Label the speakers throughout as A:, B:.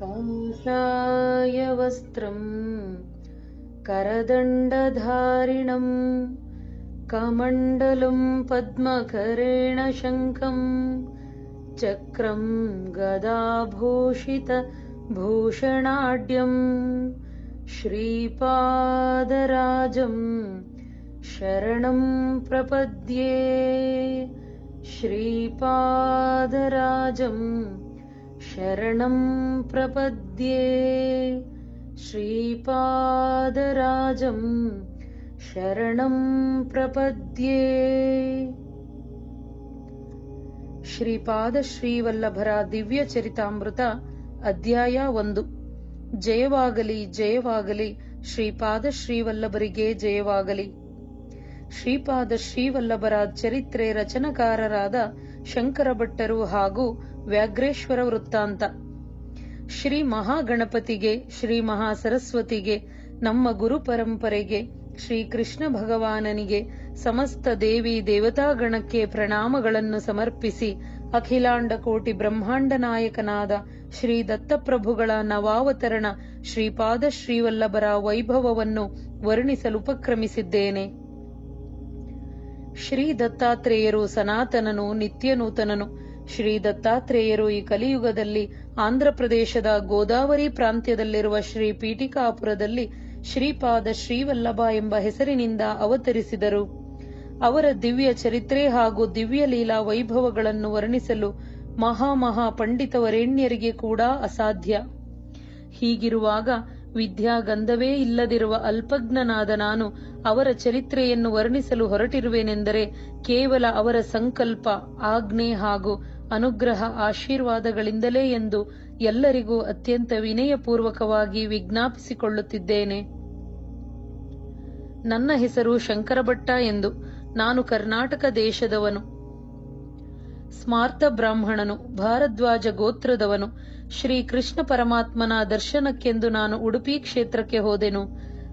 A: काषायवस्त्रम् करदण्डधारिणम् कमण्डलम् पद्मकरेण शङ्खम् चक्रम् गदाभूषितभूषणाड्यम् श्रीपादराजम् शरणम् प्रपद्ये। श्रीपादराजम् शरणं प्रपद्ये श्रीपादराजम् ಶರಣಂ ಪ್ರಪದ್ಯೆ ಶ್ರೀಪಾದ ಶ್ರೀವಲ್ಲಭರ ದಿವ್ಯ ಚರಿತಾಮೃತ ಅಧ್ಯಾಯ ಒಂದು ಜಯವಾಗಲಿ ಜಯವಾಗಲಿ ಶ್ರೀಪಾದ ಶ್ರೀವಲ್ಲಭರಿಗೆ ಜಯವಾಗಲಿ ಶ್ರೀಪಾದ ಶ್ರೀವಲ್ಲಭರ ಚರಿತ್ರೆ ರಚನಕಾರರಾದ ಶಂಕರ ಭಟ್ಟರು ಹಾಗೂ ವ್ಯಾಘ್ರೇಶ್ವರ ವೃತ್ತಾಂತ. ಶ್ರೀ ಮಹಾಗಣಪತಿಗೆ, ಶ್ರೀ ಮಹಾ ಸರಸ್ವತಿಗೆ ನಮ್ಮ ಗುರು ಪರಂಪರೆಗೆ, ಶ್ರೀ ಕೃಷ್ಣ ಭಗವಾನನಿಗೆ ಸಮಸ್ತ ದೇವಿ ದೇವತಾಗಣಕ್ಕೆ ಪ್ರಣಾಮಗಳನ್ನು ಸಮರ್ಪಿಸಿ ಅಖಿಲಾಂಡ ಕೋಟಿ ಬ್ರಹ್ಮಾಂಡ ನಾಯಕನಾದ ಶ್ರೀ ದತ್ತಪ್ರಭುಗಳ ನವಾವತರಣ ಶ್ರೀಪಾದ ಶ್ರೀವಲ್ಲಭರ ವೈಭವವನ್ನು ವರ್ಣಿಸಲು ಉಪಕ್ರಮಿಸಿದ್ದೇನೆ. ಶ್ರೀ ದತ್ತಾತ್ರೇಯರು ಸನಾತನನು ನಿತ್ಯನೂತನನು ಶ್ರೀ ದತ್ತಾತ್ರೇಯರು ಈ ಕಲಿಯುಗದಲ್ಲಿ ಆಂಧ್ರಪ್ರದೇಶದ ಗೋದಾವರಿ ಪ್ರಾಂತ್ಯದಲ್ಲಿರುವ ಶ್ರೀ ಪೀಠಿಕಾಪುರದಲ್ಲಿ ಶ್ರೀಪಾದ ಶ್ರೀವಲ್ಲಭ ಎಂಬ ಹೆಸರಿನಿಂದ ಅವತರಿಸಿದರು. ಅವರ ದಿವ್ಯ ಚರಿತ್ರೆ ಹಾಗೂ ದಿವ್ಯ ಲೀಲಾ ವೈಭವಗಳನ್ನು ವರ್ಣಿಸಲು ಮಹಾಮಹಾ ಮಹಾ ಪಂಡಿತವರೇಣ್ಯರಿಗೆ ಕೂಡ ಅಸಾಧ್ಯ. ಹೀಗಿರುವಾಗ ವಿದ್ಯಾಗಂಧವೇ ಇಲ್ಲದಿರುವ ಅಲ್ಪಜ್ಞನಾದ ನಾನು ಅವರ ಚರಿತ್ರೆಯನ್ನು ವರ್ಣಿಸಲು ಹೊರಟಿರುವೆನೆಂದರೆ ಕೇವಲ ಅವರ ಸಂಕಲ್ಪ, ಆಜ್ಞೆ ಹಾಗೂ ಅನುಗ್ರಹ ಆಶೀರ್ವಾದಗಳಿಂದಲೇ ಎಂದು ಎಲ್ಲರಿಗೂ ಅತ್ಯಂತ ವಿನಯಪೂರ್ವಕವಾಗಿ ವಿಜ್ಞಾಪಿಸಿಕೊಳ್ಳುತ್ತಿದ್ದೇನೆ. ನನ್ನ ಹೆಸರು ಶಂಕರಭಟ್ಟ ಎಂದು ನಾನು ಕರ್ನಾಟಕ ದೇಶದವನು. ಸ್ಮಾರ್ಥ ಬ್ರಾಹ್ಮಣನು, ಭಾರದ್ವಾಜ ಗೋತ್ರದವನು. ಶ್ರೀ ಕೃಷ್ಣ ಪರಮಾತ್ಮನ ದರ್ಶನಕ್ಕೆಂದು ನಾನು ಉಡುಪಿ ಕ್ಷೇತ್ರಕ್ಕೆ ಹೋದೆನು.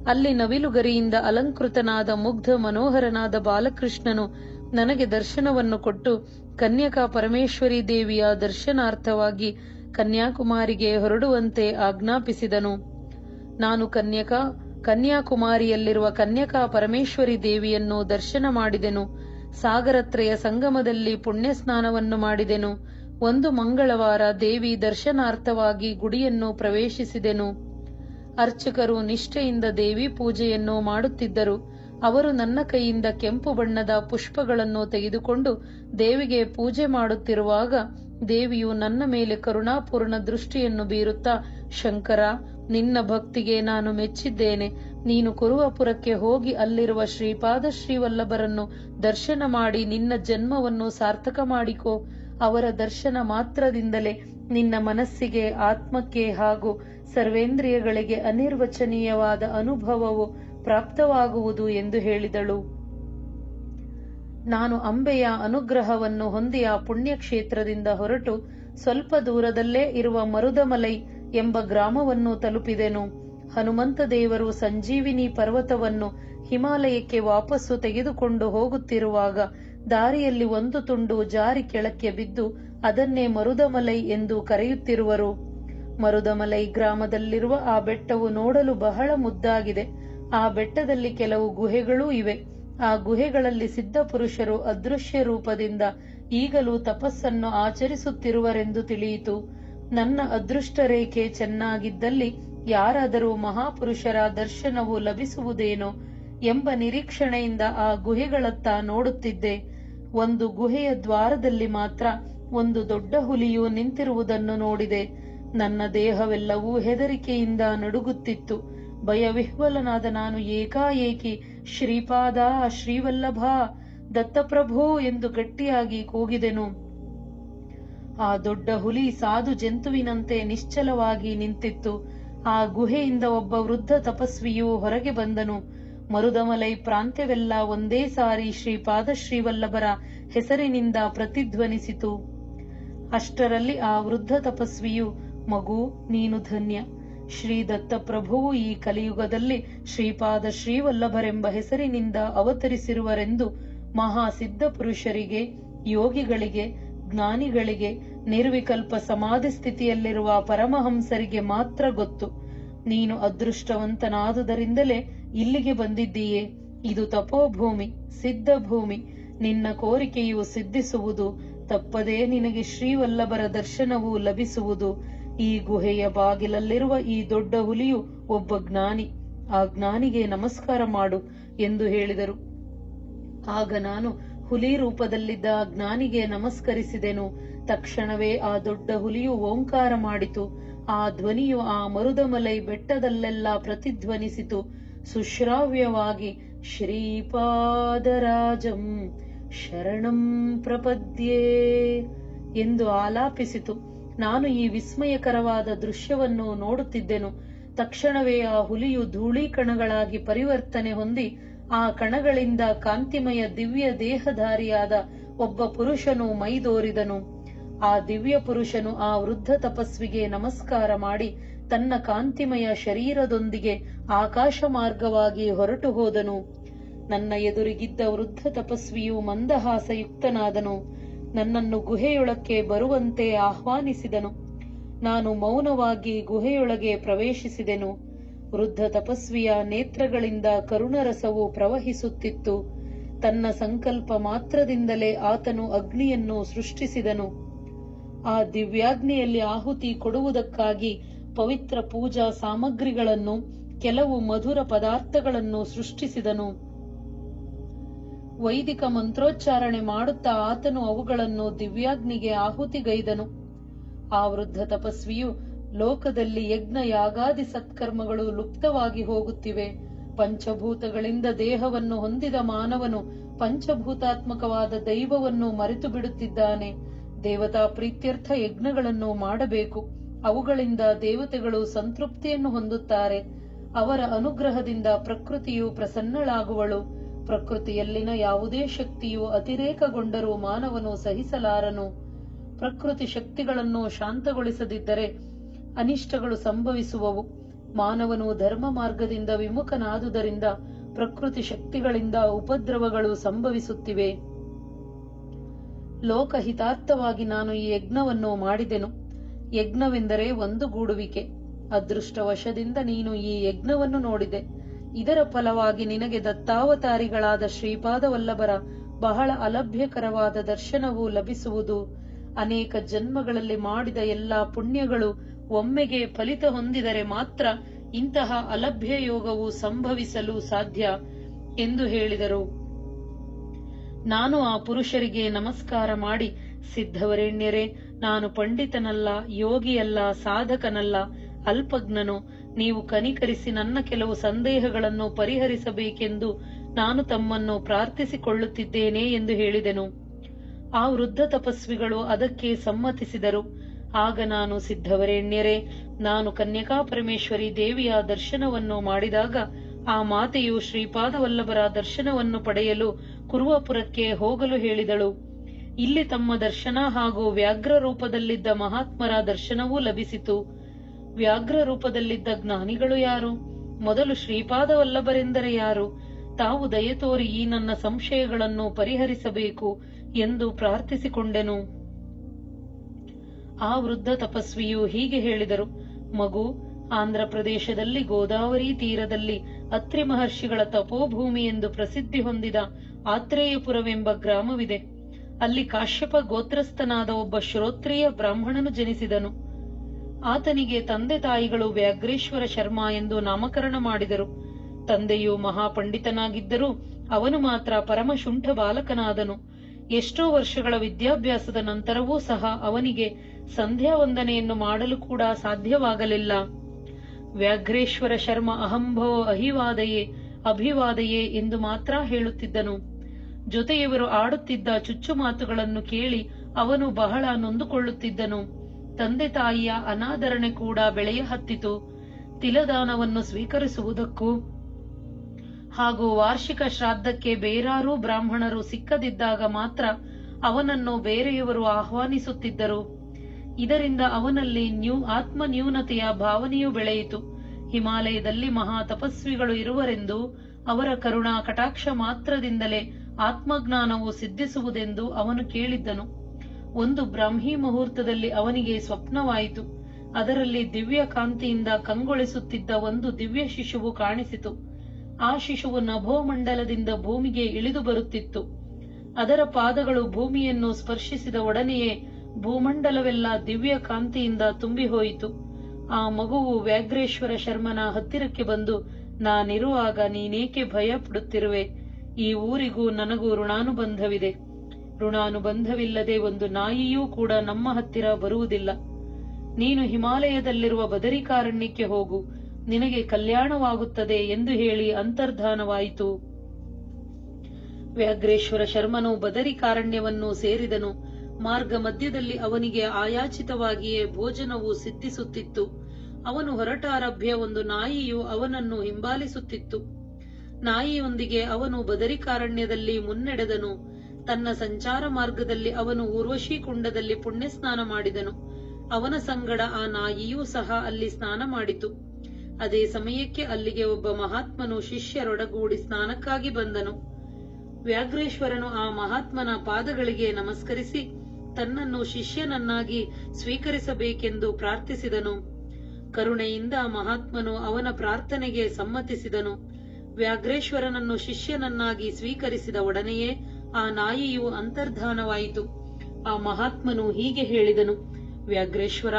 A: ಅಲ್ಲಿ ನವಿಲುಗರಿಯಿಂದ ಅಲಂಕೃತನಾದ ಮುಗ್ಧ ಮನೋಹರನಾದ ಬಾಲಕೃಷ್ಣನು ನನಗೆ ದರ್ಶನವನ್ನು ಕೊಟ್ಟು ಕನ್ಯಕಾ ಪರಮೇಶ್ವರಿ ದೇವಿಯ ದರ್ಶನಾರ್ಥವಾಗಿ ಕನ್ಯಾಕುಮಾರಿಗೆ ಹೊರಡುವಂತೆ ಆಜ್ಞಾಪಿಸಿದನು. ನಾನು ಕನ್ಯಕಾ, ಕನ್ಯಾಕುಮಾರಿಯಲ್ಲಿರುವ ಕನ್ಯಕಾ ಪರಮೇಶ್ವರಿ ದೇವಿಯನ್ನು ದರ್ಶನ ಮಾಡಿದೆನು. ಸಾಗರತ್ರಯ ಸಂಗಮದಲ್ಲಿ ಪುಣ್ಯ ಸ್ನಾನವನ್ನು ಮಾಡಿದೆನು. ಒಂದು ಮಂಗಳವಾರ ದೇವಿ ದರ್ಶನಾರ್ಥವಾಗಿ ಗುಡಿಯನ್ನು ಪ್ರವೇಶಿಸಿದೆನು. ಅರ್ಚಕರು ನಿಷ್ಠೆಯಿಂದ ದೇವಿ ಪೂಜೆಯನ್ನು ಮಾಡುತ್ತಿದ್ದರು. ಅವರು ನನ್ನ ಕೈಯಿಂದ ಕೆಂಪು ಬಣ್ಣದ ಪುಷ್ಪಗಳನ್ನು ತೆಗೆದುಕೊಂಡು ದೇವಿಗೆ ಪೂಜೆ ಮಾಡುತ್ತಿರುವಾಗ ದೇವಿಯು ನನ್ನ ಮೇಲೆ ಕರುಣಾಪೂರ್ಣ ದೃಷ್ಟಿಯನ್ನು ಬೀರುತ್ತಾ, ಶಂಕರ, ನಿನ್ನ ಭಕ್ತಿಗೆ ನಾನು ಮೆಚ್ಚಿದ್ದೇನೆ. ನೀನು ಕುರುವಪುರಕ್ಕೆ ಹೋಗಿ ಅಲ್ಲಿರುವ ಶ್ರೀಪಾದ ಶ್ರೀವಲ್ಲಭರನ್ನು ದರ್ಶನ ಮಾಡಿ ನಿನ್ನ ಜನ್ಮವನ್ನು ಸಾರ್ಥಕ ಮಾಡಿಕೋ. ಅವರ ದರ್ಶನ ಮಾತ್ರದಿಂದಲೇ ನಿನ್ನ ಮನಸ್ಸಿಗೆ, ಆತ್ಮಕ್ಕೆ ಹಾಗೂ ಸರ್ವೇಂದ್ರಿಯಗಳಿಗೆ ಅನಿರ್ವಚನೀಯವಾದ ಅನುಭವವು ಪ್ರಾಪ್ತವಾಗುವುದು ಎಂದು ಹೇಳಿದಳು. ನಾನು ಅಂಬೆಯ ಅನುಗ್ರಹವನ್ನು ಹೊಂದಿಯ ಪುಣ್ಯಕ್ಷೇತ್ರದಿಂದ ಹೊರಟು ಸ್ವಲ್ಪ ದೂರದಲ್ಲೇ ಇರುವ ಮರುದಮಲೈ ಎಂಬ ಗ್ರಾಮವನ್ನು ತಲುಪಿದೆನು. ಹನುಮಂತ ದೇವರು ಸಂಜೀವಿನಿ ಪರ್ವತವನ್ನು ಹಿಮಾಲಯಕ್ಕೆ ವಾಪಸ್ಸು ತೆಗೆದುಕೊಂಡು ಹೋಗುತ್ತಿರುವಾಗ ದಾರಿಯಲ್ಲಿ ಒಂದು ತುಂಡು ಜಾರಿ ಕೆಳಕ್ಕೆ ಬಿದ್ದು ಅದನ್ನೇ ಮರುದಮಲೈ ಎಂದು ಕರೆಯುತ್ತಿರುವರು. ಮರುದಮಲೈ ಗ್ರಾಮದಲ್ಲಿರುವ ಆ ಬೆಟ್ಟವು ನೋಡಲು ಬಹಳ ಮುದ್ದಾಗಿದೆ. ಆ ಬೆಟ್ಟದಲ್ಲಿ ಕೆಲವು ಗುಹೆಗಳೂ ಇವೆ. ಆ ಗುಹೆಗಳಲ್ಲಿ ಸಿದ್ಧ ಪುರುಷರು ಅದೃಶ್ಯ ರೂಪದಿಂದ ಈಗಲೂ ತಪಸ್ಸನ್ನು ಆಚರಿಸುತ್ತಿರುವರೆಂದು ತಿಳಿಯಿತು. ನನ್ನ ಅದೃಷ್ಟ ರೇಖೆ ಚೆನ್ನಾಗಿದ್ದಲ್ಲಿ ಯಾರಾದರೂ ಮಹಾಪುರುಷರ ದರ್ಶನವು ಲಭಿಸುವುದೇನೋ ಎಂಬ ನಿರೀಕ್ಷಣೆಯಿಂದ ಆ ಗುಹೆಗಳತ್ತ ನೋಡುತ್ತಿದ್ದೆ. ಒಂದು ಗುಹೆಯ ದ್ವಾರದಲ್ಲಿ ಮಾತ್ರ ಒಂದು ದೊಡ್ಡ ಹುಲಿಯು ನಿಂತಿರುವುದನ್ನು ನೋಡಿದೆ. ನನ್ನ ದೇಹವೆಲ್ಲವೂ ಹೆದರಿಕೆಯಿಂದ ನಡುಗುತ್ತಿತ್ತು. ಭಯವಿಹ್ವಲನಾದ ನಾನು ಏಕಾಏಕಿ, ಶ್ರೀಪಾದ ಶ್ರೀವಲ್ಲಭ, ದತ್ತಪ್ರಭೋ ಎಂದು ಗಟ್ಟಿಯಾಗಿ ಕೂಗಿದೆನು. ಆ ದೊಡ್ಡ ಹುಲಿ ಸಾಧು ಜಂತುವಿನಂತೆ ನಿಶ್ಚಲವಾಗಿ ನಿಂತಿತ್ತು. ಆ ಗುಹೆಯಿಂದ ಒಬ್ಬ ವೃದ್ಧ ತಪಸ್ವಿಯು ಹೊರಗೆ ಬಂದನು. ಮರುದಮಲೈ ಪ್ರಾಂತ್ಯವೆಲ್ಲ ಒಂದೇ ಸಾರಿ ಶ್ರೀಪಾದ ಶ್ರೀವಲ್ಲಭರ ಹೆಸರಿನಿಂದ ಪ್ರತಿಧ್ವನಿಸಿತು. ಅಷ್ಟರಲ್ಲಿ ಆ ವೃದ್ಧ ತಪಸ್ವಿಯು, ಮಗು, ನೀನು ಧನ್ಯ. ಶ್ರೀ ದತ್ತಪ್ರಭುವು ಈ ಕಲಿಯುಗದಲ್ಲಿ ಶ್ರೀಪಾದ ಶ್ರೀವಲ್ಲಭರೆಂಬ ಹೆಸರಿನಿಂದ ಅವತರಿಸಿರುವರೆಂದು ಮಹಾಸಿದ್ಧ ಪುರುಷರಿಗೆ, ಯೋಗಿಗಳಿಗೆ, ಜ್ಞಾನಿಗಳಿಗೆ, ನಿರ್ವಿಕಲ್ಪ ಸಮಾಧಿ ಸ್ಥಿತಿಯಲ್ಲಿರುವ ಪರಮಹಂಸರಿಗೆ ಮಾತ್ರ ಗೊತ್ತು. ನೀನು ಅದೃಷ್ಟವಂತನಾದುದರಿಂದಲೇ ಇಲ್ಲಿಗೆ ಬಂದಿದ್ದೀಯೇ? ಇದು ತಪೋಭೂಮಿ, ಸಿದ್ಧ ಭೂಮಿ. ನಿನ್ನ ಕೋರಿಕೆಯು ಸಿದ್ಧಿಸುವುದು. ತಪ್ಪದೇ ನಿನಗೆ ಶ್ರೀವಲ್ಲಭರ ದರ್ಶನವು ಲಭಿಸುವುದು. ಈ ಗುಹೆಯ ಬಾಗಿಲಲ್ಲಿರುವ ಈ ದೊಡ್ಡ ಹುಲಿಯು ಒಬ್ಬ ಜ್ಞಾನಿ. ಆ ಜ್ಞಾನಿಗೆ ನಮಸ್ಕಾರ ಮಾಡು ಎಂದು ಹೇಳಿದರು. ಆಗ ನಾನು ಹುಲಿ ರೂಪದಲ್ಲಿದ್ದ ಜ್ಞಾನಿಗೆ ನಮಸ್ಕರಿಸಿದೆನು. ತಕ್ಷಣವೇ ಆ ದೊಡ್ಡ ಹುಲಿಯು ಓಂಕಾರ ಮಾಡಿತು. ಆ ಧ್ವನಿಯು ಆ ಮರುದಮಲೈ ಬೆಟ್ಟದಲ್ಲೆಲ್ಲ ಪ್ರತಿಧ್ವನಿಸಿತು. ಸುಶ್ರಾವ್ಯವಾಗಿ ಶ್ರೀಪಾದರಾಜಂ ಶರಣಂ ಪ್ರಪದ್ಯೇ ಎಂದು ಆಲಾಪಿಸಿತು. ನಾನು ಈ ವಿಸ್ಮಯಕರವಾದ ದೃಶ್ಯವನ್ನು ನೋಡುತ್ತಿದ್ದೆನು. ತಕ್ಷಣವೇ ಆ ಹುಲಿಯು ಧೂಳಿ ಕಣಗಳಾಗಿ ಪರಿವರ್ತನೆ ಹೊಂದಿ ಆ ಕಣಗಳಿಂದ ಕಾಂತಿಮಯ ದಿವ್ಯ ದೇಹಧಾರಿಯಾದ ಒಬ್ಬ ಪುರುಷನು ಮೈದೋರಿದನು. ಆ ದಿವ್ಯ ಪುರುಷನು ಆ ವೃದ್ಧ ತಪಸ್ವಿಗೆ ನಮಸ್ಕಾರ ಮಾಡಿ ತನ್ನ ಕಾಂತಿಮಯ ಶರೀರದೊಂದಿಗೆ ಆಕಾಶ ಮಾರ್ಗವಾಗಿ ಹೊರಟು ಹೋದನು. ನನ್ನ ಎದುರಿಗಿದ್ದ ವೃದ್ಧ ತಪಸ್ವಿಯು ಮಂದಹಾಸಯುಕ್ತನಾದನು. ನನ್ನನ್ನು ಗುಹೆಯೊಳಕ್ಕೆ ಬರುವಂತೆ ಆಹ್ವಾನಿಸಿದನು. ನಾನು ಮೌನವಾಗಿ ಗುಹೆಯೊಳಗೆ ಪ್ರವೇಶಿಸಿದೆನು. ವೃದ್ಧ ತಪಸ್ವಿಯ ನೇತ್ರಗಳಿಂದ ಕರುಣರಸವು ಪ್ರವಹಿಸುತ್ತಿತ್ತು. ತನ್ನ ಸಂಕಲ್ಪ ಮಾತ್ರದಿಂದಲೇ ಆತನು ಅಗ್ನಿಯನ್ನು ಸೃಷ್ಟಿಸಿದನು. ಆ ದಿವ್ಯಾಗ್ನಿಯಲ್ಲಿ ಆಹುತಿ ಕೊಡುವುದಕ್ಕಾಗಿ ಪವಿತ್ರ ಪೂಜಾ ಸಾಮಗ್ರಿಗಳನ್ನು, ಕೆಲವು ಮಧುರ ಪದಾರ್ಥಗಳನ್ನು ಸೃಷ್ಟಿಸಿದನು. ವೈದಿಕ ಮಂತ್ರೋಚ್ಚಾರಣೆ ಮಾಡುತ್ತಾ ಆತನು ಅವುಗಳನ್ನು ದಿವ್ಯಾಗ್ನಿಗೆ ಆಹುತಿಗೈದನು. ಆ ವೃದ್ಧ ತಪಸ್ವಿಯು ಲೋಕದಲ್ಲಿ ಯಜ್ಞ ಯಾಗಾದಿ ಸತ್ಕರ್ಮಗಳು ಲುಪ್ತವಾಗಿ ಹೋಗುತ್ತಿವೆ. ಪಂಚಭೂತಗಳಿಂದ ದೇಹವನ್ನು ಹೊಂದಿದ ಮಾನವನು ಪಂಚಭೂತಾತ್ಮಕವಾದ ದೈವವನ್ನು ಮರೆತು ಬಿಡುತ್ತಿದ್ದಾನೆ ದೇವತಾ ಪ್ರೀತ್ಯರ್ಥ ಯಜ್ಞಗಳನ್ನು ಮಾಡಬೇಕು. ಅವುಗಳಿಂದ ದೇವತೆಗಳು ಸಂತೃಪ್ತಿಯನ್ನು ಹೊಂದುತ್ತಾರೆ. ಅವರ ಅನುಗ್ರಹದಿಂದ ಪ್ರಕೃತಿಯು ಪ್ರಸನ್ನಳಾಗುವಳು. ಪ್ರಕೃತಿಯಲ್ಲಿನ ಯಾವುದೇ ಶಕ್ತಿಯು ಅತಿರೇಕಗೊಂಡರೂ ಮಾನವನು ಸಹಿಸಲಾರನು. ಪ್ರಕೃತಿ ಶಕ್ತಿಗಳನ್ನು ಶಾಂತಗೊಳಿಸದಿದ್ದರೆ ಅನಿಷ್ಟಗಳು ಸಂಭವಿಸುವವು. ಮಾನವನು ಧರ್ಮ ಮಾರ್ಗದಿಂದ ವಿಮುಖನಾದುದರಿಂದ ಪ್ರಕೃತಿ ಶಕ್ತಿಗಳಿಂದ ಉಪದ್ರವಗಳು ಸಂಭವಿಸುತ್ತಿವೆ. ಲೋಕಹಿತಾರ್ಥವಾಗಿ ನಾನು ಈ ಯಜ್ಞವನ್ನು ಮಾಡಿದೆನು. ಯಜ್ಞವೆಂದರೆ ಒಂದು ಗೂಡುವಿಕೆ. ಅದೃಷ್ಟವಶದಿಂದ ನೀನು ಈ ಯಜ್ಞವನ್ನು ನೋಡಿದೆ. ಇದರ ಫಲವಾಗಿ ನಿನಗೆ ದತ್ತಾವತಾರಿಗಳಾದ ಶ್ರೀಪಾದವಲ್ಲಭರ ಬಹಳ ಅಲಭ್ಯಕರವಾದ ದರ್ಶನವು ಲಭಿಸುವುದು. ಅನೇಕ ಜನ್ಮಗಳಲ್ಲಿ ಮಾಡಿದ ಎಲ್ಲಾ ಪುಣ್ಯಗಳು ಒಮ್ಮೆಗೆ ಫಲಿತ ಹೊಂದಿದರೆ ಮಾತ್ರ ಇಂತಹ ಅಲಭ್ಯ ಯೋಗವು ಸಂಭವಿಸಲು ಸಾಧ್ಯ ಎಂದು ಹೇಳಿದರು. ನಾನು ಆ ಪುರುಷರಿಗೆ ನಮಸ್ಕಾರ ಮಾಡಿ, ಸಿದ್ಧವರೇಣ್ಯರೇ ನಾನು ಪಂಡಿತನಲ್ಲ, ಯೋಗಿಯಲ್ಲ, ಸಾಧಕನಲ್ಲ, ಅಲ್ಪಜ್ಞನು. ನೀವು ಕನಿಕರಿಸಿ ನನ್ನ ಕೆಲವು ಸಂದೇಹಗಳನ್ನು ಪರಿಹರಿಸಬೇಕೆಂದು ನಾನು ತಮ್ಮನ್ನು ಪ್ರಾರ್ಥಿಸಿಕೊಳ್ಳುತ್ತಿದ್ದೇನೆ ಎಂದು ಹೇಳಿದೆನು. ಆ ವೃದ್ಧ ತಪಸ್ವಿಗಳು ಅದಕ್ಕೆ ಸಮ್ಮತಿಸಿದರು. ಆಗ ನಾನು ಸಿದ್ಧವರೇಣ್ಯರೇ, ನಾನು ಕನ್ಯಕಾ ಪರಮೇಶ್ವರಿ ದೇವಿಯ ದರ್ಶನವನ್ನು ಮಾಡಿದಾಗ ಆ ಮಾತೆಯು ಶ್ರೀಪಾದವಲ್ಲಭರ ದರ್ಶನವನ್ನು ಪಡೆಯಲು ಕುರುವಪುರಕ್ಕೆ ಹೋಗಲು ಹೇಳಿದಳು. ಇಲ್ಲಿ ತಮ್ಮ ದರ್ಶನ ಹಾಗೂ ವ್ಯಾಘ್ರ ರೂಪದಲ್ಲಿದ್ದ ಮಹಾತ್ಮರ ದರ್ಶನವೂ ಲಭಿಸಿತು. ವ್ಯಾಘ್ರ ರೂಪದಲ್ಲಿದ್ದ ಜ್ಞಾನಿಗಳು ಯಾರು? ಮೊದಲು ಶ್ರೀಪಾದವಲ್ಲಭರೆಂದರೆ ಯಾರು? ತಾವು ದಯ ತೋರಿ ಈ ನನ್ನ ಸಂಶಯಗಳನ್ನು ಪರಿಹರಿಸಬೇಕು ಎಂದು ಪ್ರಾರ್ಥಿಸಿಕೊಂಡೆನು. ಆ ವೃದ್ಧ ತಪಸ್ವಿಯು ಹೀಗೆ ಹೇಳಿದರು, ಮಗು ಆಂಧ್ರ ಪ್ರದೇಶದಲ್ಲಿ ಗೋದಾವರಿ ತೀರದಲ್ಲಿ ಅತ್ರಿ ಮಹರ್ಷಿಗಳ ತಪೋಭೂಮಿ ಎಂದು ಪ್ರಸಿದ್ಧಿ ಹೊಂದಿದ ಆತ್ರೇಯಪುರವೆಂಬ ಗ್ರಾಮವಿದೆ. ಅಲ್ಲಿ ಕಾಶ್ಯಪ ಗೋತ್ರಸ್ಥನಾದ ಒಬ್ಬ ಶ್ರೋತ್ರಿಯ ಬ್ರಾಹ್ಮಣನು ಜನಿಸಿದನು. ಆತನಿಗೆ ತಂದೆ ತಾಯಿಗಳು ವ್ಯಾಘ್ರೇಶ್ವರ ಶರ್ಮ ಎಂದು ನಾಮಕರಣ ಮಾಡಿದರು. ತಂದೆಯು ಮಹಾಪಂಡಿತನಾಗಿದ್ದರೂ ಅವನು ಮಾತ್ರ ಪರಮಶುಂಠ ಬಾಲಕನಾದನು. ಎಷ್ಟೋ ವರ್ಷಗಳ ವಿದ್ಯಾಭ್ಯಾಸದ ನಂತರವೂ ಸಹ ಅವನಿಗೆ ಸಂಧ್ಯಾ ವಂದನೆಯನ್ನು ಮಾಡಲು ಕೂಡ ಸಾಧ್ಯವಾಗಲಿಲ್ಲ. ವ್ಯಾಘ್ರೇಶ್ವರ ಶರ್ಮ ಅಹಂಭೋ ಅಹಿವಾದಯೇ, ಅಭಿವಾದಯೇ ಎಂದು ಮಾತ್ರ ಹೇಳುತ್ತಿದ್ದನು. ಜೊತೆಯವರು ಆಡುತ್ತಿದ್ದ ಚುಚ್ಚು ಮಾತುಗಳನ್ನು ಕೇಳಿ ಅವನು ಬಹಳ ನೊಂದುಕೊಳ್ಳುತ್ತಿದ್ದನು. ತಂದೆ ತಾಯಿಯ ಅನಾದರಣೆ ಕೂಡ ಬೆಳೆಯ ಹತ್ತಿತು. ತಿಲದಾನವನ್ನು ಸ್ವೀಕರಿಸುವುದಕ್ಕೂ ಹಾಗೂ ವಾರ್ಷಿಕ ಶ್ರಾದ್ದಕ್ಕೆ ಬೇರಾರೂ ಬ್ರಾಹ್ಮಣರು ಸಿಕ್ಕದಿದ್ದಾಗ ಮಾತ್ರ ಅವನನ್ನು ಬೇರೆಯವರು ಆಹ್ವಾನಿಸುತ್ತಿದ್ದರು. ಇದರಿಂದ ಅವನಲ್ಲಿ ನ್ಯೂ ಆತ್ಮ ನ್ಯೂನತೆಯ ಭಾವನೆಯೂ ಬೆಳೆಯಿತು. ಹಿಮಾಲಯದಲ್ಲಿ ಮಹಾ ತಪಸ್ವಿಗಳು ಇರುವರೆಂದು ಅವರ ಕರುಣಾ ಕಟಾಕ್ಷ ಮಾತ್ರದಿಂದಲೇ ಆತ್ಮಜ್ಞಾನವು ಸಿದ್ಧಿಸುವುದೆಂದು ಅವನು ಕೇಳಿದ್ದನು. ಒಂದು ಬ್ರಾಹ್ಮಿ ಮುಹೂರ್ತದಲ್ಲಿ ಅವನಿಗೆ ಸ್ವಪ್ನವಾಯಿತು. ಅದರಲ್ಲಿ ದಿವ್ಯ ಕಾಂತಿಯಿಂದ ಕಂಗೊಳಿಸುತ್ತಿದ್ದ ಒಂದು ದಿವ್ಯ ಶಿಶುವು ಕಾಣಿಸಿತು. ಆ ಶಿಶುವು ನಭೋಮಂಡಲದಿಂದ ಭೂಮಿಗೆ ಇಳಿದು ಬರುತ್ತಿತ್ತು. ಅದರ ಪಾದಗಳು ಭೂಮಿಯನ್ನು ಸ್ಪರ್ಶಿಸಿದ ಒಡನೆಯೇ ಭೂಮಂಡಲವೆಲ್ಲ ದಿವ್ಯ ಕಾಂತಿಯಿಂದ ತುಂಬಿ ಹೋಯಿತು ಆ ಮಗುವು ವ್ಯಾಘ್ರೇಶ್ವರ ಶರ್ಮನ ಹತ್ತಿರಕ್ಕೆ ಬಂದು, ನಾನಿರುವಾಗ ನೀನೇಕೆ ಭಯ ಪಡುತ್ತಿರುವೆ ಈ ಊರಿಗೂ ನನಗೂ ಋಣಾನುಬಂಧವಿದೆ. ಋಣಾನುಬಂಧವಿಲ್ಲದೆ ಒಂದು ನಾಯಿಯೂ ಕೂಡ ನಮ್ಮ ಹತ್ತಿರ ಬರುವುದಿಲ್ಲ. ನೀನು ಹಿಮಾಲಯದಲ್ಲಿರುವ ಬದರಿಕಾರಣ್ಯಕ್ಕೆ ಹೋಗು. ನಿನಗೆ ಕಲ್ಯಾಣವಾಗುತ್ತದೆ ಎಂದು ಹೇಳಿ ಅಂತರ್ಧಾನವಾಯಿತು. ವ್ಯಾಘ್ರೇಶ್ವರ ಶರ್ಮನು ಬದರಿಕಾರಣ್ಯವನ್ನು ಸೇರಿದನು. ಮಾರ್ಗ ಮಧ್ಯದಲ್ಲಿ ಅವನಿಗೆ ಆಯಾಚಿತವಾಗಿಯೇ ಭೋಜನವು ಸಿದ್ಧಿಸುತ್ತಿತ್ತು. ಅವನು ಹೊರಟಾರಭ್ಯ ಒಂದು ನಾಯಿಯು ಅವನನ್ನು ಹಿಂಬಾಲಿಸುತ್ತಿತ್ತು. ನಾಯಿಯೊಂದಿಗೆ ಅವನು ಬದರಿಕಾರಣ್ಯದಲ್ಲಿ ಮುನ್ನಡೆದನು. ತನ್ನ ಸಂಚಾರ ಮಾರ್ಗದಲ್ಲಿ ಅವನು ಊರ್ವಶಿ ಕುಂಡದಲ್ಲಿ ಪುಣ್ಯ ಸ್ನಾನ ಮಾಡಿದನು. ಅವನ ಸಂಗಡ ಆ ನಾಯಿಯೂ ಸಹ ಅಲ್ಲಿ ಸ್ನಾನ ಮಾಡಿತು. ಅದೇ ಸಮಯಕ್ಕೆ ಅಲ್ಲಿಗೆ ಒಬ್ಬ ಮಹಾತ್ಮನು ಶಿಷ್ಯರೊಡಗೂಡಿ ಸ್ನಾನಕ್ಕಾಗಿ ಬಂದನು. ವ್ಯಾಘ್ರೇಶ್ವರನು ಆ ಮಹಾತ್ಮನ ಪಾದಗಳಿಗೆ ನಮಸ್ಕರಿಸಿ ತನ್ನನ್ನು ಶಿಷ್ಯನನ್ನಾಗಿ ಸ್ವೀಕರಿಸಬೇಕೆಂದು ಪ್ರಾರ್ಥಿಸಿದನು. ಕರುಣೆಯಿಂದ ಮಹಾತ್ಮನು ಅವನ ಪ್ರಾರ್ಥನೆಗೆ ಸಮ್ಮತಿಸಿದನು. ವ್ಯಾಘ್ರೇಶ್ವರನನ್ನು ಶಿಷ್ಯನನ್ನಾಗಿ ಸ್ವೀಕರಿಸಿದ ಒಡನೆಯೇ ಆ ನಾಯಿಯು ಅಂತರ್ಧಾನವಾಯಿತು. ಆ ಮಹಾತ್ಮನು ಹೀಗೆ ಹೇಳಿದನು, ವ್ಯಾಘ್ರೇಶ್ವರ,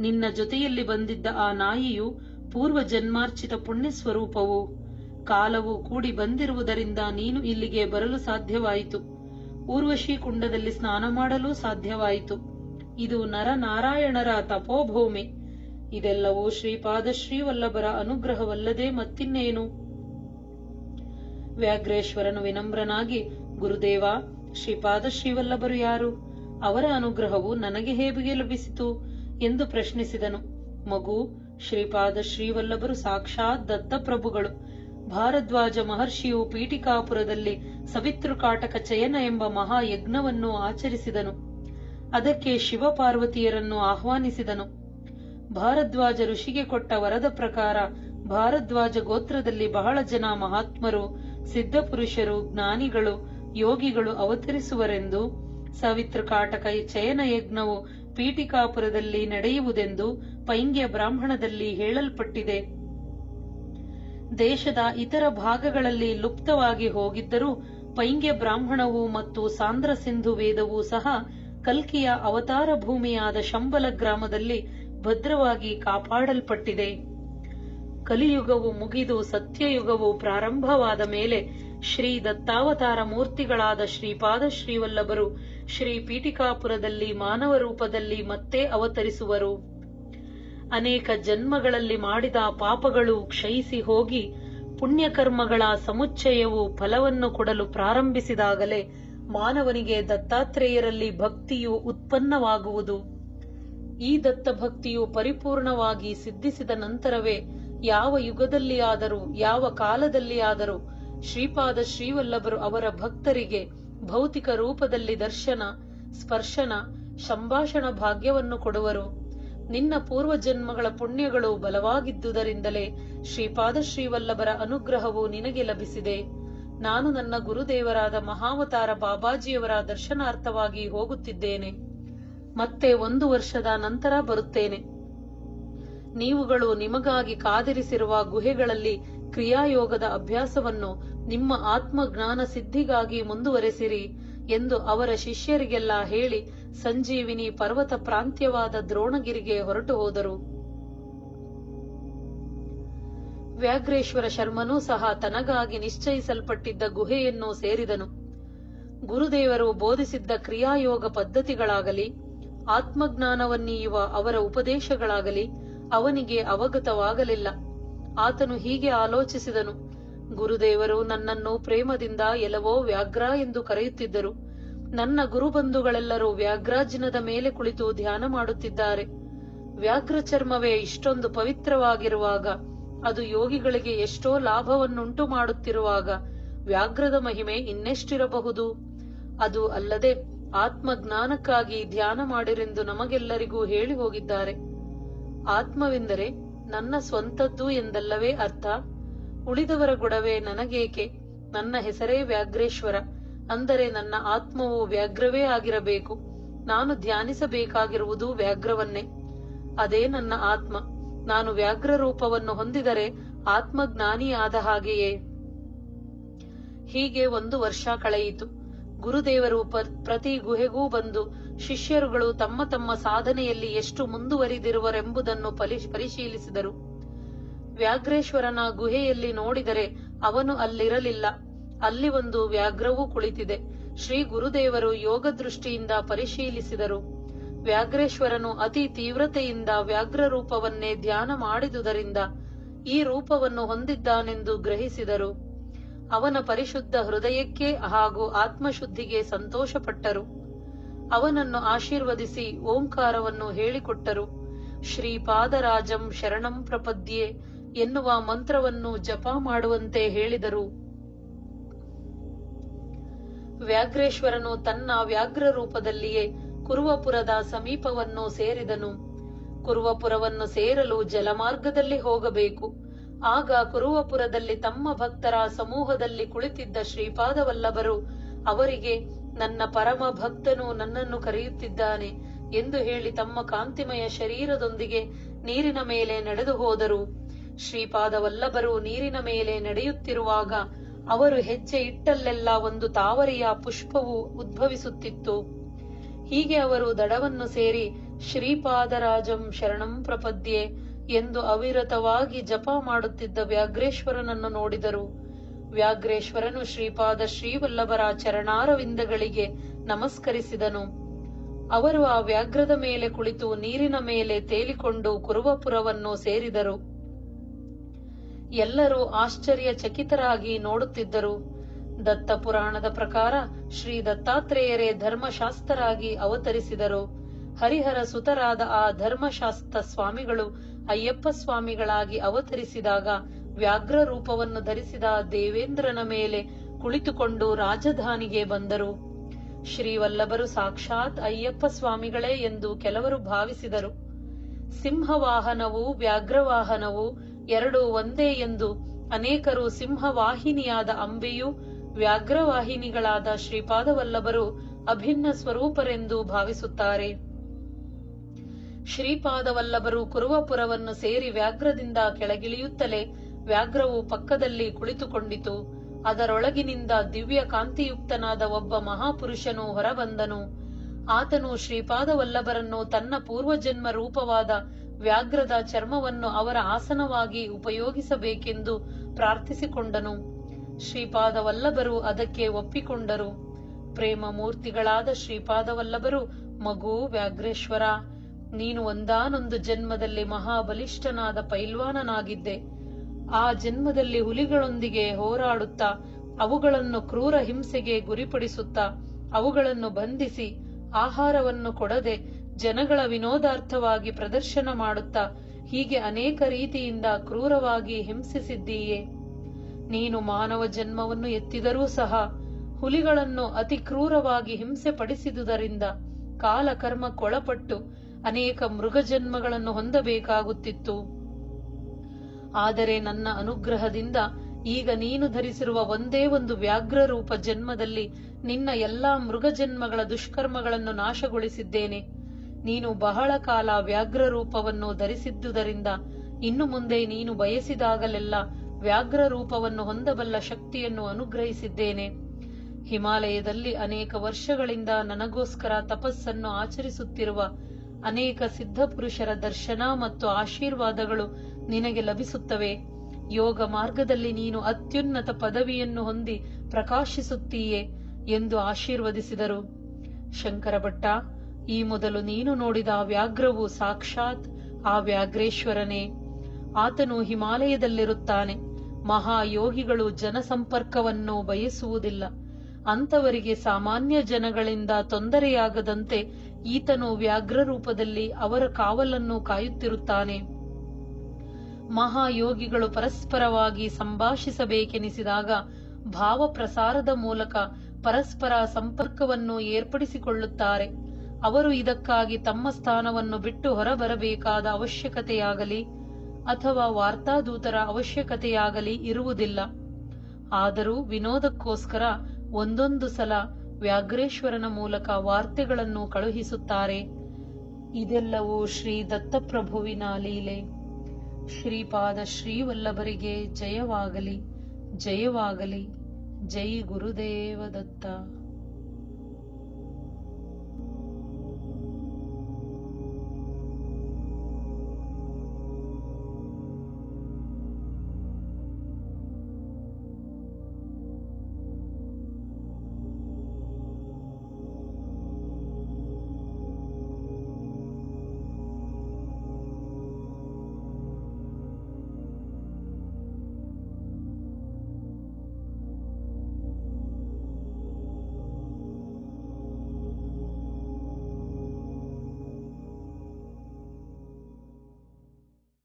A: ನಿನ್ನ ಜೊತೆಯಲ್ಲಿ ಬಂದಿದ್ದ ಆ ನಾಯಿಯು ಪೂರ್ವ ಜನ್ಮಾರ್ಚಿತ ಪುಣ್ಯ ಸ್ವರೂಪವು ಕಾಲವು ಕೂಡಿ ಬಂದಿರುವುದರಿಂದ ನೀನು ಇಲ್ಲಿಗೆ ಬರಲು ಸಾಧ್ಯವಾಯಿತು. ಊರ್ವಶಿ ಕುಂಡದಲ್ಲಿ ಸ್ನಾನ ಮಾಡಲು ಸಾಧ್ಯವಾಯಿತು. ಇದು ನರನಾರಾಯಣರ ತಪೋಭೂಮಿ. ಇದೆಲ್ಲವೂ ಶ್ರೀಪಾದ ಶ್ರೀವಲ್ಲಭರ ಅನುಗ್ರಹವಲ್ಲದೆ ಮತ್ತಿನ್ನೇನು? ವ್ಯಾಘ್ರೇಶ್ವರನು ವಿನಮ್ರನಾಗಿ, ಗುರುದೇವ, ಶ್ರೀಪಾದ ಶ್ರೀವಲ್ಲಭರು ಯಾರು? ಅವರ ಅನುಗ್ರಹವು ನನಗೆ ಹೇಗೆ ಲಭಿಸಿತು? ಎಂದು ಪ್ರಶ್ನಿಸಿದನು. ಮಗು, ಶ್ರೀಪಾದ ಶ್ರೀವಲ್ಲಭರು ಸಾಕ್ಷಾತ್ ದತ್ತಪ್ರಭುಗಳು. ಭಾರದ್ವಾಜ ಮಹರ್ಷಿಯು ಪೀಠಿಕಾಪುರದಲ್ಲಿ ಸವಿತೃಕಾಟಕ ಚಯನ ಎಂಬ ಮಹಾಯಜ್ಞವನ್ನು ಆಚರಿಸಿದನು. ಅದಕ್ಕೆ ಶಿವಪಾರ್ವತಿಯರನ್ನು ಆಹ್ವಾನಿಸಿದನು. ಭಾರದ್ವಾಜ ಋಷಿಗೆ ಕೊಟ್ಟ ವರದ ಪ್ರಕಾರ ಭಾರದ್ವಾಜ ಗೋತ್ರದಲ್ಲಿ ಬಹಳ ಜನ ಮಹಾತ್ಮರು ಸಿದ್ಧಪುರುಷರು, ಜ್ಞಾನಿಗಳು, ಯೋಗಿಗಳು ಅವತರಿಸುವರೆಂದು ಸವಿತೃಕಾಟಕ ಚಯನ ಯಜ್ಞವು ಪೀಠಿಕಾಪುರದಲ್ಲಿ ನಡೆಯುವುದೆಂದು ಪೈಂಗ್ಯ ಬ್ರಾಹ್ಮಣದಲ್ಲಿ ಹೇಳಲ್ಪಟ್ಟಿದೆ. ದೇಶದ ಇತರ ಭಾಗಗಳಲ್ಲಿ ಲುಪ್ತವಾಗಿ ಹೋಗಿದ್ದರೂ ಪೈಂಗ್ಯ ಬ್ರಾಹ್ಮಣವು ಮತ್ತು ಸಾಂದ್ರ ಸಿಂಧು ವೇದವೂ ಸಹ ಕಲ್ಕಿಯ ಅವತಾರ ಭೂಮಿಯಾದ ಶಂಬಲ ಗ್ರಾಮದಲ್ಲಿ ಭದ್ರವಾಗಿ ಕಾಪಾಡಲ್ಪಟ್ಟಿದೆ. ಕಲಿಯುಗವು ಮುಗಿದು ಸತ್ಯಯುಗವು ಪ್ರಾರಂಭವಾದ ಮೇಲೆ ಶ್ರೀ ದತ್ತಾವತಾರ ಮೂರ್ತಿಗಳಾದ ಶ್ರೀಪಾದ ಶ್ರೀವಲ್ಲಭರು ಶ್ರೀ ಪೀಠಿಕಾಪುರದಲ್ಲಿ ಮಾನವ ರೂಪದಲ್ಲಿ ಮತ್ತೆ ಅವತರಿಸುವರು. ಅನೇಕ ಜನ್ಮಗಳಲ್ಲಿ ಮಾಡಿದ ಪಾಪಗಳು ಕ್ಷಯಿಸಿ ಹೋಗಿ ಪುಣ್ಯಕರ್ಮಗಳ ಸಮುಚ್ಚಯವು ಫಲವನ್ನು ಕೊಡಲು ಪ್ರಾರಂಭಿಸಿದಾಗಲೇ ಮಾನವನಿಗೆ ದತ್ತಾತ್ರೇಯರಲ್ಲಿ ಭಕ್ತಿಯು ಉತ್ಪನ್ನವಾಗುವುದು. ಈ ದತ್ತಭಕ್ತಿಯು ಪರಿಪೂರ್ಣವಾಗಿ ಸಿದ್ಧಿಸಿದ ನಂತರವೇ ಯಾವ ಯುಗದಲ್ಲಿ ಆದರೂ ಯಾವ ಕಾಲದಲ್ಲಿ ಆದರೂ ಶ್ರೀಪಾದ ಶ್ರೀವಲ್ಲಭರು ಅವರ ಭಕ್ತರಿಗೆ ಭೌತಿಕ ರೂಪದಲ್ಲಿ ದರ್ಶನ, ಸ್ಪರ್ಶನ, ಸಂಭಾಷಣ ಭಾಗ್ಯವನ್ನು ಕೊಡುವರು. ನಿನ್ನ ಪೂರ್ವ ಜನ್ಮಗಳ ಪುಣ್ಯಗಳು ಬಲವಾಗಿದ್ದುದರಿಂದಲೇ ಶ್ರೀಪಾದ ಶ್ರೀವಲ್ಲಭರ ಅನುಗ್ರಹವು ನಿನಗೆ ಲಭಿಸಿದೆ. ನಾನು ನನ್ನ ಗುರುದೇವರಾದ ಮಹಾವತಾರ ಬಾಬಾಜಿಯವರ ದರ್ಶನಾರ್ಥವಾಗಿ ಹೋಗುತ್ತಿದ್ದೇನೆ. ಮತ್ತೆ ಒಂದು ವರ್ಷದ ನಂತರ ಬರುತ್ತೇನೆ. ನೀವುಗಳು ನಿಮಗಾಗಿ ಕಾದಿರಿಸಿರುವ ಗುಹೆಗಳಲ್ಲಿ ಕ್ರಿಯಾಯೋಗದ ಅಭ್ಯಾಸವನ್ನು ನಿಮ್ಮ ಆತ್ಮಜ್ಞಾನ ಸಿದ್ಧಿಗಾಗಿ ಮುಂದುವರೆಸಿರಿ ಎಂದು ಅವರ ಶಿಷ್ಯರಿಗೆಲ್ಲ ಹೇಳಿ ಸಂಜೀವಿನಿ ಪರ್ವತ ಪ್ರಾಂತ್ಯವಾದ ದ್ರೋಣಗಿರಿಗೆ ಹೊರಟು ಹೋದರು. ವ್ಯಾಘ್ರೇಶ್ವರ ಶರ್ಮನೂ ಸಹ ತನಗಾಗಿ ನಿಶ್ಚಯಿಸಲ್ಪಟ್ಟಿದ್ದ ಗುಹೆಯನ್ನು ಸೇರಿದನು. ಗುರುದೇವರು ಬೋಧಿಸಿದ್ದ ಕ್ರಿಯಾಯೋಗ ಪದ್ಧತಿಗಳಾಗಲಿ, ಆತ್ಮಜ್ಞಾನವನ್ನೀಯುವ ಅವರ ಉಪದೇಶಗಳಾಗಲಿ ಅವನಿಗೆ ಅವಗತವಾಗಲಿಲ್ಲ. ಆತನು ಹೀಗೆ ಆಲೋಚಿಸಿದನು, ಗುರುದೇವರು, ನನ್ನನ್ನು ಪ್ರೇಮದಿಂದ ಎಲವೋ ವ್ಯಾಘ್ರ ಎಂದು ಕರೆಯುತ್ತಿದ್ದರು. ನನ್ನ ಗುರುಬಂಧುಗಳೆಲ್ಲರೂ ವ್ಯಾಘ್ರಾಜಿನದ ಮೇಲೆ ಕುಳಿತು ಧ್ಯಾನ ಮಾಡುತ್ತಿದ್ದಾರೆ. ವ್ಯಾಘ್ರ ಚರ್ಮವೇ ಇಷ್ಟೊಂದು ಪವಿತ್ರವಾಗಿರುವಾಗ, ಅದು ಯೋಗಿಗಳಿಗೆ ಎಷ್ಟೋ ಲಾಭವನ್ನುಂಟು ಮಾಡುತ್ತಿರುವಾಗ ವ್ಯಾಘ್ರದ ಮಹಿಮೆ ಇನ್ನೆಷ್ಟಿರಬಹುದು? ಅದು ಅಲ್ಲದೆ ಆತ್ಮಜ್ಞಾನಕ್ಕಾಗಿ ಧ್ಯಾನ ಮಾಡಿರೆಂದು ನಮಗೆಲ್ಲರಿಗೂ ಹೇಳಿ ಹೋಗಿದ್ದಾರೆ. ಆತ್ಮವೆಂದರೆ ನನ್ನ ಸ್ವಂತದ್ದು ಎಂದಲ್ಲವೇ ಅರ್ಥ? ಉಳಿದವರ ಗೊಡವೆ ನನಗೇಕೆ? ನನ್ನ ಹೆಸರೇ ವ್ಯಾಘ್ರೇಶ್ವರ, ಅಂದರೆ ನನ್ನ ಆತ್ಮವು ವ್ಯಾಘ್ರವೇ ಆಗಿರಬೇಕು. ನಾನು ಧ್ಯಾನಿಸಬೇಕಾಗಿರುವುದು ವ್ಯಾಘ್ರವನ್ನೇ. ಅದೇ ನನ್ನ ಆತ್ಮ. ನಾನು ವ್ಯಾಘ್ರ ರೂಪವನ್ನು ಹೊಂದಿದರೆ ಆತ್ಮಜ್ಞಾನಿಯಾದ ಹಾಗೆಯೇ. ಹೀಗೆ ಒಂದು ವರ್ಷ ಕಳೆಯಿತು. ಗುರುದೇವರು ಪ್ರತಿ ಗುಹೆಗೂ ಬಂದು ಶಿಷ್ಯರುಗಳು ತಮ್ಮ ತಮ್ಮ ಸಾಧನೆಯಲ್ಲಿ ಎಷ್ಟು ಮುಂದುವರಿದಿರುವರೆಂಬುದನ್ನು ಪರಿಶೀಲಿಸಿದರು. ವ್ಯಾಘ್ರೇಶ್ವರನ ಗುಹೆಯಲ್ಲಿ ನೋಡಿದರೆ ಅವನು ಅಲ್ಲಿರಲಿಲ್ಲ. ಅಲ್ಲಿ ಒಂದು ವ್ಯಾಘ್ರವೂ ಕುಳಿತಿದೆ. ಶ್ರೀ ಗುರುದೇವರು ಯೋಗ ದೃಷ್ಟಿಯಿಂದ ಪರಿಶೀಲಿಸಿದರು. ವ್ಯಾಘ್ರೇಶ್ವರನು ಅತಿ ತೀವ್ರತೆಯಿಂದ ವ್ಯಾಘ್ರ ರೂಪವನ್ನೇ ಧ್ಯಾನ ಮಾಡಿದುದರಿಂದ ಈ ರೂಪವನ್ನು ಹೊಂದಿದ್ದಾನೆಂದು ಗ್ರಹಿಸಿದರು. ಅವನ ಪರಿಶುದ್ಧ ಹೃದಯಕ್ಕೆ ಹಾಗೂ ಆತ್ಮಶುದ್ಧಿಗೆ ಸಂತೋಷಪಟ್ಟರು. ಅವನನ್ನು ಆಶೀರ್ವದಿಸಿ ಓಂಕಾರವನ್ನು ಹೇಳಿಕೊಟ್ಟರು. ಶ್ರೀಪಾದರಾಜಂ ಶರಣಂ ಪ್ರಪದ್ಯೆ ಎನ್ನುವ ಮಂತ್ರವನ್ನು ಜಪ ಮಾಡುವಂತೆ ಹೇಳಿದರು. ವ್ಯಾಘ್ರೇಶ್ವರನು ತನ್ನ ವ್ಯಾಘ್ರ ರೂಪದಲ್ಲಿಯೇ ಕುರುವಪುರದ ಸಮೀಪವನ್ನು ಸೇರಿದನು. ಕುರುವಪುರವನ್ನು ಸೇರಲು ಜಲಮಾರ್ಗದಲ್ಲಿ ಹೋಗಬೇಕು. ಆಗ ಕುರುವಪುರದಲ್ಲಿ ತಮ್ಮ ಭಕ್ತರ ಸಮೂಹದಲ್ಲಿ ಕುಳಿತಿದ್ದ ಶ್ರೀಪಾದವಲ್ಲಭರು, ಅವರಿಗೆ, ನನ್ನ ಪರಮ ಭಕ್ತನು ನನ್ನನ್ನು ಕರೆಯುತ್ತಿದ್ದಾನೆ ಎಂದು ಹೇಳಿ ತಮ್ಮ ಕಾಂತಿಮಯ ಶರೀರದೊಂದಿಗೆ ನೀರಿನ ಮೇಲೆ ನಡೆದು ಹೋದರು. ಶ್ರೀಪಾದವಲ್ಲಭರು ನೀರಿನ ಮೇಲೆ ನಡೆಯುತ್ತಿರುವಾಗ ಅವರು ಹೆಜ್ಜೆ ಇಟ್ಟಲ್ಲೆಲ್ಲ ಒಂದು ತಾವರೆಯ ಪುಷ್ಪವು ಉದ್ಭವಿಸುತ್ತಿತ್ತು. ಹೀಗೆ ಅವರು ದಡವನ್ನು ಸೇರಿ ಶ್ರೀಪಾದರಾಜಂ ಶರಣಂ ಪ್ರಪದ್ಯೆ ಎಂದು ಅವಿರತವಾಗಿ ಜಪ ಮಾಡುತ್ತಿದ್ದ ವ್ಯಾಘ್ರೇಶ್ವರನನ್ನು ನೋಡಿದರು. ವ್ಯಾಘ್ರೇಶ್ವರನು ಶ್ರೀಪಾದ ಶ್ರೀವಲ್ಲಭರ ಚರಣಾರವಿಂದಗಳಿಗೆ ನಮಸ್ಕರಿಸಿದನು. ಅವರು ಆ ವ್ಯಾಘ್ರದ ಮೇಲೆ ಕುಳಿತು ನೀರಿನ ಮೇಲೆ ತೇಲಿಕೊಂಡು ಕುರುವಪುರವನ್ನು ಸೇರಿದರು. ಎಲ್ಲರೂ ಆಶ್ಚರ್ಯಚಕಿತರಾಗಿ ನೋಡುತ್ತಿದ್ದರು. ದತ್ತ ಪುರಾಣದ ಪ್ರಕಾರ ಶ್ರೀ ದತ್ತಾತ್ರೇಯರೇ ಧರ್ಮಶಾಸ್ತ್ರರಾಗಿ ಅವತರಿಸಿದರು. ಹರಿಹರ ಸುತರಾದ ಆ ಧರ್ಮಶಾಸ್ತ್ರ ಸ್ವಾಮಿಗಳು ಅಯ್ಯಪ್ಪ ಸ್ವಾಮಿಗಳಾಗಿ ಅವತರಿಸಿದಾಗ ವ್ಯಾಘ್ರ ರೂಪವನ್ನು ಧರಿಸಿದ ದೇವೇಂದ್ರನ ಮೇಲೆ ಕುಳಿತುಕೊಂಡು ರಾಜಧಾನಿಗೆ ಬಂದರು. ಶ್ರೀವಲ್ಲಭರು ಸಾಕ್ಷಾತ್ ಅಯ್ಯಪ್ಪ ಸ್ವಾಮಿಗಳೇ ಎಂದು ಕೆಲವರು ಭಾವಿಸಿದರು. ಸಿಂಹವಾಹನವು ವ್ಯಾಘ್ರವಾಹನವು ಎರಡು ಒಂದೇ ಎಂದು ಅನೇಕರು ಸಿಂಹವಾಹಿನಿಯಾದ ಅಂಬೆಯು ವ್ಯಾಘ್ರವಾಹಿನಿಗಳಾದ ಶ್ರೀಪಾದವಲ್ಲಭರು ಅಭಿನ್ನ ಸ್ವರೂಪರೆಂದು ಭಾವಿಸುತ್ತಾರೆ. ಶ್ರೀಪಾದವಲ್ಲಭರು ಕುರುವಪುರವನ್ನು ಸೇರಿ ವ್ಯಾಘ್ರದಿಂದ ಕೆಳಗಿಳಿಯುತ್ತಲೇ ವ್ಯಾಘ್ರವು ಪಕ್ಕದಲ್ಲಿ ಕುಳಿತುಕೊಂಡಿತು. ಅದರೊಳಗಿನಿಂದ ದಿವ್ಯ ಕಾಂತಿಯುಕ್ತನಾದ ಒಬ್ಬ ಮಹಾಪುರುಷನು ಹೊರಬಂದನು. ಆತನು ಶ್ರೀಪಾದವಲ್ಲಭರನ್ನು ತನ್ನ ಪೂರ್ವಜನ್ಮ ರೂಪವಾದ ವ್ಯಾಘ್ರದ ಚರ್ಮವನ್ನು ಅವರ ಆಸನವಾಗಿ ಉಪಯೋಗಿಸಬೇಕೆಂದು ಪ್ರಾರ್ಥಿಸಿಕೊಂಡನು. ಶ್ರೀಪಾದವಲ್ಲಭರು ಅದಕ್ಕೆ ಒಪ್ಪಿಕೊಂಡರು. ಪ್ರೇಮ ಮೂರ್ತಿಗಳಾದ ಶ್ರೀಪಾದವಲ್ಲಭರು, ಮಗು ವ್ಯಾಘ್ರೇಶ್ವರ ನೀನು ಒಂದಾನೊಂದು ಜನ್ಮದಲ್ಲಿ ಮಹಾಬಲಿಷ್ಠನಾದ ಪೈಲ್ವಾನನಾಗಿದ್ದೆ. ಆ ಜನ್ಮದಲ್ಲಿ ಹುಲಿಗಳೊಂದಿಗೆ ಹೋರಾಡುತ್ತಾ, ಅವುಗಳನ್ನು ಕ್ರೂರ ಹಿಂಸೆಗೆ ಗುರಿಪಡಿಸುತ್ತಾ, ಅವುಗಳನ್ನು ಬಂಧಿಸಿ, ಆಹಾರವನ್ನು ಕೊಡದೆ, ಜನಗಳ ವಿನೋದಾರ್ಥವಾಗಿ ಪ್ರದರ್ಶನ ಮಾಡುತ್ತಾ, ಹೀಗೆ ಅನೇಕ ರೀತಿಯಿಂದ ಕ್ರೂರವಾಗಿ ಹಿಂಸಿಸಿದ್ದೀಯೆ. ನೀನು ಮಾನವ ಜನ್ಮವನ್ನು ಎತ್ತಿದರೂ ಸಹ, ಹುಲಿಗಳನ್ನು ಅತಿ ಕ್ರೂರವಾಗಿ ಹಿಂಸೆ ಪಡಿಸಿದುದರಿಂದ ಕಾಲಕರ್ಮಕ್ಕೊಳಪಟ್ಟು ಅನೇಕ ಮೃಗಜನ್ಮಗಳನ್ನು ಹೊಂದಬೇಕಾಗುತ್ತಿತ್ತು. ಆದರೆ ನನ್ನ ಅನುಗ್ರಹದಿಂದ ಈಗ ನೀನು ಧರಿಸಿರುವ ಒಂದೇ ಒಂದು ವ್ಯಾಘ್ರ ರೂಪ ಜನ್ಮದಲ್ಲಿ ನಿನ್ನ ಎಲ್ಲಾ ಮೃಗಜನ್ಮಗಳ ದುಷ್ಕರ್ಮಗಳನ್ನು ನಾಶಗೊಳಿಸಿದ್ದೇನೆ. ನೀನು ಬಹಳ ಕಾಲ ವ್ಯಾಘ್ರ ರೂಪವನ್ನು ಧರಿಸಿದ್ದುದರಿಂದ ಇನ್ನು ಮುಂದೆ ನೀನು ಬಯಸಿದಾಗಲೆಲ್ಲ ವ್ಯಾಘ್ರ ರೂಪವನ್ನು ಹೊಂದಬಲ್ಲ ಶಕ್ತಿಯನ್ನು ಅನುಗ್ರಹಿಸಿದ್ದೇನೆ. ಹಿಮಾಲಯದಲ್ಲಿ ಅನೇಕ ವರ್ಷಗಳಿಂದ ನನಗೋಸ್ಕರ ತಪಸ್ಸನ್ನು ಆಚರಿಸುತ್ತಿರುವ ಅನೇಕ ಸಿದ್ಧಪುರುಷರ ದರ್ಶನ ಮತ್ತು ಆಶೀರ್ವಾದಗಳು ನಿನಗೆ ಲಭಿಸುತ್ತವೆ. ಯೋಗ ಮಾರ್ಗದಲ್ಲಿ ನೀನು ಅತ್ಯುನ್ನತ ಪದವಿಯನ್ನು ಹೊಂದಿ ಪ್ರಕಾಶಿಸುತ್ತೀಯೆ ಎಂದು ಆಶೀರ್ವದಿಸಿದರು. ಶಂಕರ ಭಟ್ಟ ಈ ಮೊದಲು ನೀನು ನೋಡಿದ ಆ ವ್ಯಾಘ್ರವು ಸಾಕ್ಷಾತ್ ಆ ವ್ಯಾಘ್ರೇಶ್ವರನೇ. ಆತನು ಹಿಮಾಲಯದಲ್ಲಿರುತ್ತಾನೆ. ಮಹಾಯೋಗಿಗಳು ಜನಸಂಪರ್ಕವನ್ನು ಬಯಸುವುದಿಲ್ಲ. ಅಂತವರಿಗೆ ಸಾಮಾನ್ಯ ಜನಗಳಿಂದ ತೊಂದರೆಯಾಗದಂತೆ ಈತನು ವ್ಯಾಘ್ರ ರೂಪದಲ್ಲಿ ಅವರ ಕಾವಲನ್ನು ಕಾಯುತ್ತಿರುತ್ತಾನೆ. ಮಹಾಯೋಗಿಗಳು ಪರಸ್ಪರವಾಗಿ ಸಂಭಾಷಿಸಬೇಕೆನಿಸಿದಾಗ ಭಾವ ಪ್ರಸಾರದ ಮೂಲಕ ಪರಸ್ಪರ ಸಂಪರ್ಕವನ್ನು ಏರ್ಪಡಿಸಿಕೊಳ್ಳುತ್ತಾರೆ. ಅವರು ಇದಕ್ಕಾಗಿ ತಮ್ಮ ಸ್ಥಾನವನ್ನು ಬಿಟ್ಟು ಹೊರಬರಬೇಕಾದ ಅವಶ್ಯಕತೆಯಾಗಲಿ ಅಥವಾ ವಾರ್ತಾದೂತರ ಅವಶ್ಯಕತೆಯಾಗಲಿ ಇರುವುದಿಲ್ಲ. ಆದರೂ ವಿನೋದಕ್ಕೋಸ್ಕರ ಒಂದೊಂದು ಸಲ ವ್ಯಾಘ್ರೇಶ್ವರನ ಮೂಲಕ ವಾರ್ತೆಗಳನ್ನು ಕಳುಹಿಸುತ್ತಾರೆ. ಇದೆಲ್ಲವೂ ಶ್ರೀ ದತ್ತಪ್ರಭುವಿನ ಲೀಲೆ. ಶ್ರೀಪಾದ ಶ್ರೀವಲ್ಲಭರಿಗೆ ಜಯವಾಗಲಿ ಜಯವಾಗಲಿ. ಜೈ ಗುರುದೇವ ದತ್ತ.